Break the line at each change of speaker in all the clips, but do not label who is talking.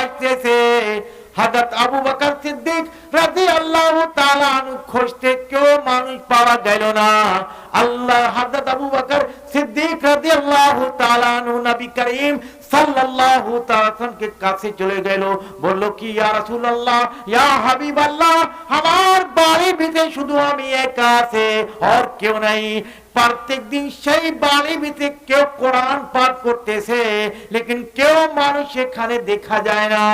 আসতেছে। হযরত আবু বকর সিদ্দিক তাআলা আনহু খুঁজতে কেউ মানুষ পাওয়া গেল না। আল্লাহ হযরত আবু বকর সিদ্দিক তাআলা আনহু নবী করিম কাছে চলে গেল। কি আমার বাড়ি ভিতরে শুধু আমি একা আছে, আর কেউ নাই। প্রত্যেক দিন সেই বাড়ি ভিতরে কেউ কোরআন পাঠ করতেছে, লেকিন কেউ মানুষ এখানে দেখা যায় না।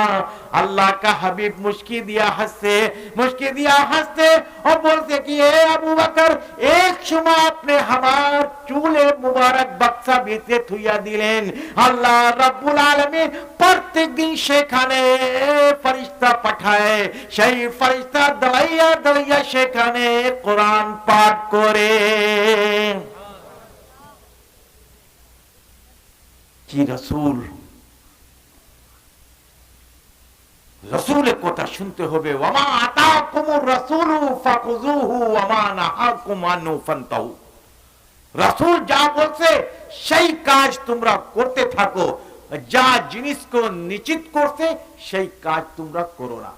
আল্লাহ কা হাবিব মুস্কি দিয়া হাসছে মুস্কি দিয়া হাসতে ও বলছে কি, এ আবু বকর, এক সময় আপনি আমার চুলে মুবারক বাক্সা ভিতরে থুইয়া দিলেন। আল্লাহ রাব্বুল আলামিন প্রত্যেক দিন সেখানে ফরিস্তা পাঠায়, সেই ফরিস্তা দাঁড়াইয়া দাঁড়াইয়া সেখানে কোরআন পাঠ করে। কি রসুল? রসুলের কথা শুনতে হবে রাসূলু যা বলছে, সেই কাজ তোমরা করতে থাকো। যা জিনিসকে নিশ্চিত করছে, সেই কাজ তোমরা করো না।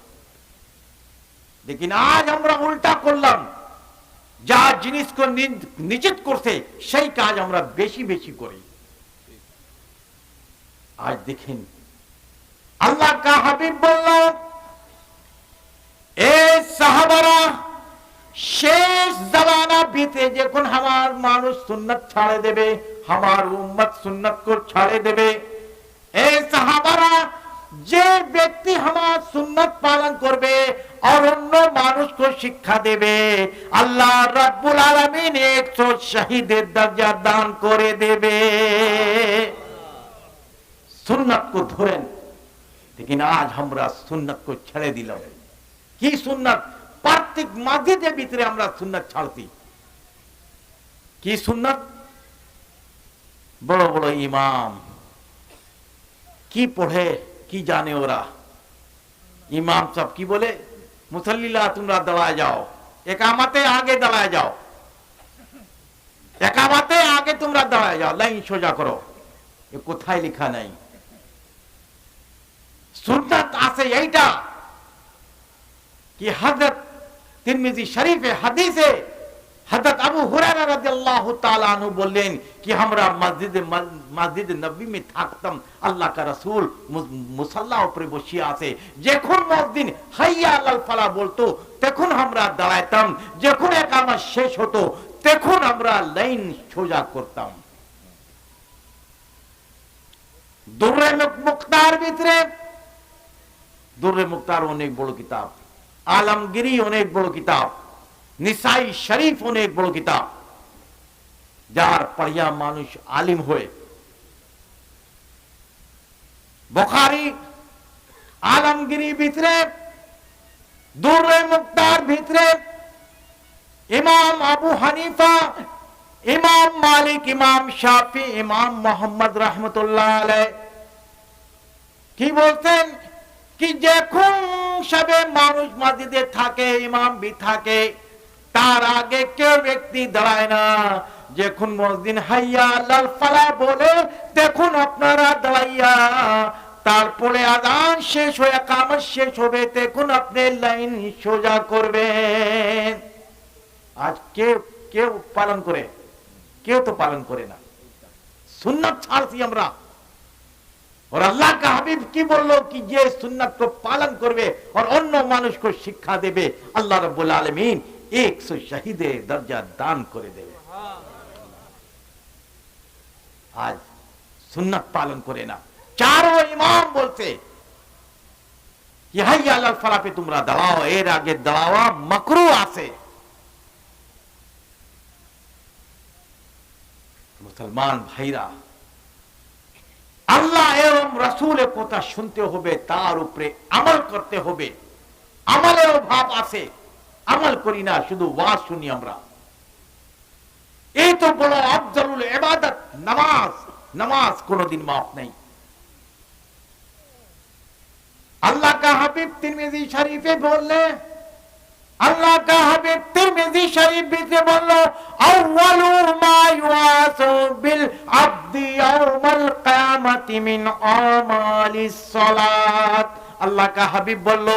লেকিন আজ আমরা উল্টা করলাম। যা জিনিসকে নিশ্চিত করছে, সেই কাজ আমরা বেশি বেশি করি। আজ দেখেন। আল্লাহ কা হাবিব বলল, এ সাহাবারা, শেষ জমানা বিতে যখন আমার মানুষ সুন্নত ছাড়ে দেবে, আমার উম্মত সুন্নত को ছাড়ে দেবে, এ সাহাবারা, যে ব্যক্তি আমার সুন্নত পালন করবে আর অন্য মানুষকে শিক্ষা দেবে, আল্লাহ রাব্বুল আলামিন একশো শহীদের দরজা দান করে দেবে। সুন্নত को ধরেন लेकिन आज আমরা সুন্নত को ছেড়ে দিলাম কি সুন্নত প্রত্যেক মসজিদের ভিতরে আমরা সুন্নত ছাড়তি কি সুন্নত বড় বড় ইমাম কি পড়ে কি জানে ওরা ইমাম সব কি বলে মুসল্লিলা তোমরা দাঁড়ায় যাও একামাতে আগে দাঁড়ায় যাও একামাতে আগে তোমরা দাঁড়ায় যাও লাইন সোজা করো এ কোথায় লেখা নাই সুন্নাত আছে এইটা। কি হযরত তিরমিজি শরীফে হাদিসে হযরত আবু হুরায়রা রাদিয়াল্লাহু তাআলা বললেন, কি আমরা মসজিদে মসজিদ নবী মে থাকতাম, আল্লাহ কা রাসূল মুসাল্লা উপরে বসিয়ে আছে। যখন মুয়াজ্জিন হাইয়া আলাল ফালা বলতো, তখন আমরা দাঁড়াইতাম। যখন শেষ হতো, তখন আমরা লাইন সোজা করতাম। দুরে মুক্তার ভিতরে দুরে মুক্তার অনেক বড় কিতাব আলমগিরি অনেক বড় কিতাব নিসাই শরীফ অনেক বড় কিতাব যার পড়িয়া মানুষ আলিম হয়ে বখারি আলমগিরি ভিতরে দুরে মুক্তার ভিতরে ইমাম আবু হানিফা ইমাম মালিক ইমাম শাফি ইমাম মোহাম্মদ রহমতুল্লাহ আলাই কি বলতেন কি যখন সবে মানুষ মসজিদে থাকে, ইমাম বি থাকে, তার আগে কেউ ব্যক্তি দাঁড়ায় না। যখন মসজিদ হাইয়া লাল ফালা বলে দেখুন আপনারা দাঁড়াইয়া, তারপরে আদান শেষ হয়ে কামার শেষ হবে দেখুন আপনি লাইন সোজা করবেন। আজ কেউ কেউ পালন করে, কেউ তো পালন করে না। সুন্নত ছাড়ছি আমরা। और अल्लाह का हबीब की बोलो कि ये सुन्नत को पालन करवे और अन्य मानुष को शिक्षा देवे अल्लाह रब्बुल आलमीन एक सौ शहीदे दर्जा दान করে দেবে আজ সুন্নত পালন করে না চারো ইমাম বলছে ইহাই আল্লাহ ফালাপে তোমরা দাঁড়াও এর আগে দাঁড়াওয়া মকরু আছে মুসলমান ভাইরা আল্লাহ এবং রসুলের কথা শুনতে হবে, তার উপরে আমল করতে হবে। আমলের ভাব আছে। আমল করি না, শুধু ওয়াজ শুনি আমরা। এই তো বড় আফজলুল এবাদত নামাজ। নামাজ কোনোদিন মাফ নেই। আল্লাহ কা হাবিব তিরমিজি শরীফে বললে আল্লাহ কা হাবিব তিরমিজি শরীফ ভিতরে বলল মা ইউআসু বিল আবদি ইয়াউমাল কিয়ামাতি মিন আমালিস সালাত। আল্লাহ কা হাবিব বলল,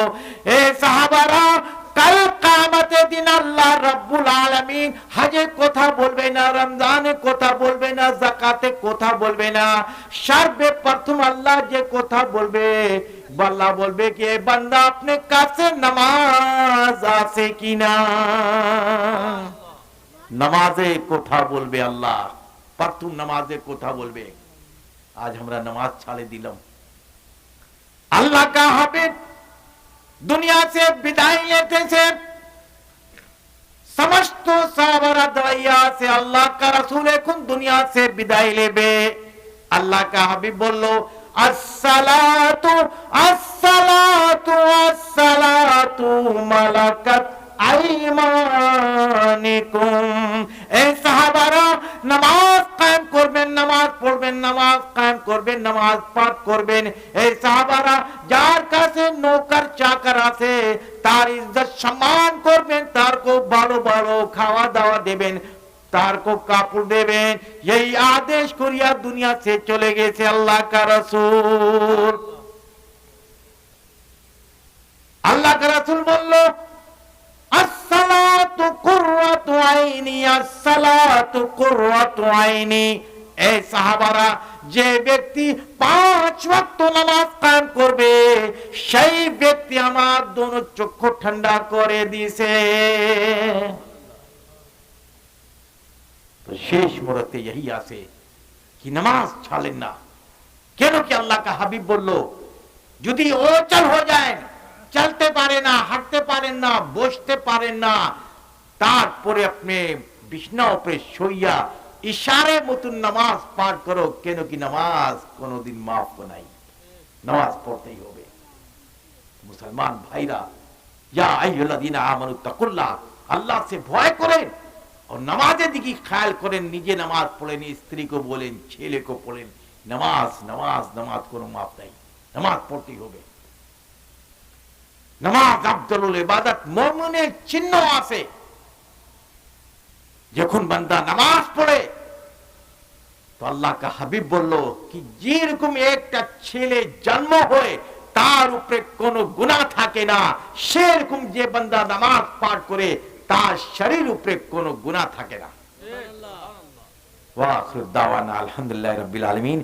এ সাহাবারা, কাল কিয়ামতের দিন আল্লাহ রাব্বুল আলামিন হাজে কথা বলবে না, রমজানে কথা বলবে না, যাকাতে কথা বলবে না। সর্বে প্রথম আল্লাহ যে কথা বলবে আল্লাহ বলবে কি, "এ বান্দা আপনি কাছে নামাজ আছে কিনা? নামাজে কথা বলবে আল্লাহ প্রথম নামাজে কথা বলবে আজ আমরা নামাজ ছাড়ে দিলাম अल्लाह का हाबिब दुनिया से विदाई लेते से समस्त सावरा दवाइया से अल्लाह का रसूल खुन दुनिया से विदाई लेबे अल्लाह का हाबिब बोलो अस्सलातु अस्सलातु अस्सलातु मलकत আইমানিকুম নামাজ কায়েম করবেন, নামাজ পড়বেন, নামাজ কায়েম করবেন, নামাজ পাঠ করবেন। এই সাহাবারা যার কাছে নৌকার চাকর আছে, তার ইজ্জত সম্মান করবেন, তার খুব ভালো ভালো খাওয়া দাওয়া দেবেন। এই আদেশ করিয়া দুনিয়া সে চলে গেছে আল্লাহ আল্লাহ বলল এই যে ব্যক্তি পাঁচ ওয়াক্ত নামাজ কায়েম করবে, সেই ব্যক্তি আমার দোনো চক্ষু ঠান্ডা করে দিয়েছে। তো শেষ মুহূর্তে यही আসে, কি নামাজ ছাড়েন না? কেন কি আল্লাহ কা হাবিব বলল, যদি অচল হয়ে যায়, চলতে পারে না, হাঁটতে পারেন না, বসতে পারেন না তারপরে আপনি বিষ্ণা উপরে সইয়া ইশারে মতন নামাজ পাঠ করো, কেন কি নামাজ কোনোদিন মাফ নাই। নামাজ পড়তেই হবে। মুসলমান ভাইরা আল্লাহ সে ভয় করেন ও নামাজের দিকে খেয়াল করেন, নিজে নামাজ পড়েন স্ত্রীকে বলেন ছেলেকে পড়েন নামাজ নামাজ নামাজ কোনো মাপ নাই। নামাজ পড়তেই হবে। নামাজ আব্দুল ইবাদত চিহ্ন আছে। যখন বান্দা নামাজ পড়ে তো আল্লাহ কা হাবিব বলল কি যেরকম একটা ছেলে জন্ম হয়ে তার উপরে কোনো গুণা থাকে না সেরকম যে বান্দা নামাজ পাঠ করে তার শরীর উপরে কোনো গুণা থাকে না। ওয়া রবিল আলহামদুলিল্লাহি রাব্বিল আলামিন।